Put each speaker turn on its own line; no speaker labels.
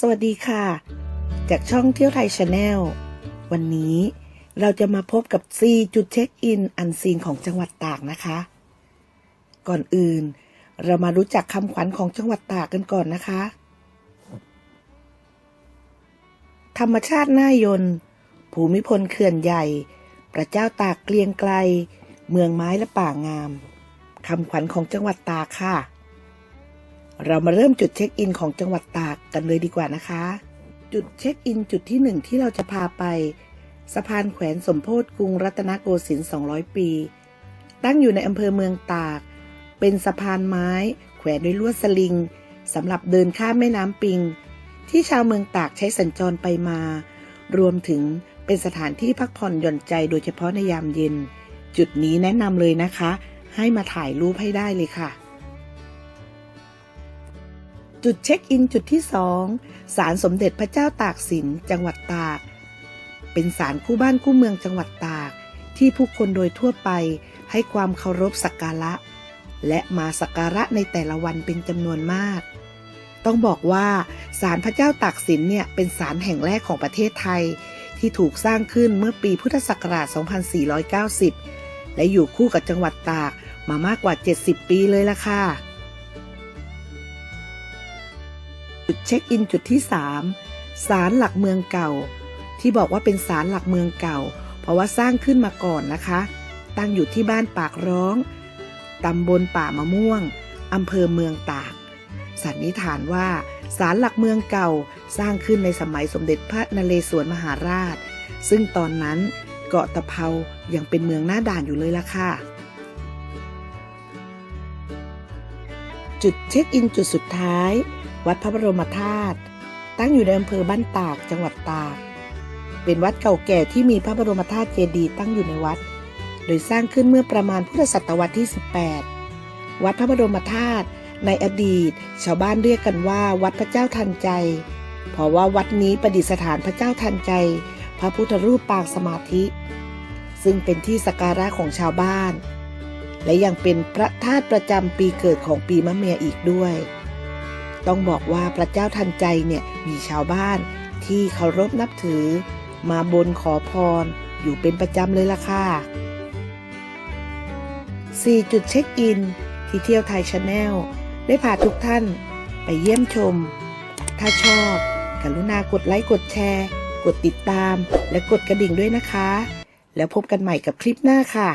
สวัสดีค่ะ จากช่องเที่ยวไทยชาแนลวันนี้เราจะมาพบกับ 4 จุดเช็คอิน อันซีนของจังหวัดตากนะคะ ก่อนอื่น เรามารู้จักคำขวัญของจังหวัดตากกันก่อนนะคะ ธรรมชาติน่ายน ภูมิพลเขื่อนใหญ่ พระเจ้าตากเกลียงไกล เมืองไม้และป่างามคำขวัญของจังหวัดตากค่ะ เรามาเริ่มจุดเช็คอินของจังหวัดตากกันเลยดีกว่านะคะ จุดเช็คอินจุดที่หนึ่งที่เราจะพาไป สะพานแขวนสมโพธิกรุงรัตนโกสินทร์200 ปี ตั้งอยู่ในอำเภอเมืองตาก เป็นสะพานไม้ แขวนด้วยลวดสลิงสำหรับเดินข้ามแม่น้ำปิง ที่ชาวเมืองตากใช้สัญจรไปมา รวมถึงเป็นสถานที่พักผ่อนหย่อนใจโดยเฉพาะในยามเย็น จุดนี้แนะนำเลยนะคะ ให้มาถ่ายรูปให้ได้เลยค่ะ จุดเช็คอินจุดที่สองศาลสมเด็จพระเจ้าตากสินจังหวัดตาก เป็นศาลคู่บ้านคู่เมืองจังหวัดตาก ที่ผู้คนโดยทั่วไปให้ความเคารพสักการะ และมาสักการะในแต่ละวันเป็นจำนวนมาก ต้องบอกว่าศาลพระเจ้าตากสินเนี่ยเป็นศาลแห่งแรกของประเทศไทย ที่ถูกสร้างขึ้นเมื่อปีพุทธศักราช 2490 และอยู่คู่กับจังหวัดตากมามากกว่า 70 ปีเลยล่ะค่ะ จุดเช็คอินจุดที่ 3 ศาลหลักเมืองเก่า ที่บอกว่าเป็นศาลหลักเมืองเก่า เพราะว่าสร้างขึ้นมาก่อนนะคะ ตั้งอยู่ที่บ้านปากร้องตำบลป่ามะม่วงอำเภอเมืองตาก สันนิษฐานว่าศาลหลักเมืองเก่าสร้างขึ้นในสมัยสมเด็จพระนเรศวรมหาราช ซึ่งตอนนั้นเกาะตะเภายังเป็นเมืองหน้าด่านอยู่เลยล่ะค่ะ จุดเช็คอินจุดสุดท้าย วัดพระบรมธาตุตั้งอยู่ในอำเภอบ้านตากจังหวัดตาก เป็นวัดเก่าแก่ที่มีพระบรมธาตุเจดีย์ตั้งอยู่ในวัด โดยสร้างขึ้นเมื่อประมาณพุทธศตวรรษที่ 18 วัดพระบรมธาตุในอดีต ชาวบ้านเรียกกันว่าวัดพระเจ้าทันใจ เพราะว่าวัดนี้ประดิษฐานพระเจ้าทันใจ พระพุทธรูปปางสมาธิ ซึ่งเป็นที่สักการะของชาวบ้าน และยังเป็นพระธาตุประจำปีเกิดของปีมะเมียอีกด้วย ต้องบอกว่าพระเจ้าทันใจเนี่ยมีชาวบ้านที่เคารพนับถือ มาบนขอพรอยู่เป็นประจำเลยล่ะค่ะ 4 จุดเช็คอิน ที่เที่ยวไทยชาแนลได้พาทุกท่านไปเยี่ยมชม ถ้าชอบ กรุณากดไลค์กดแชร์ กดติดตาม และกดกระดิ่งด้วยนะคะ แล้วพบกันใหม่กับคลิปหน้าค่ะ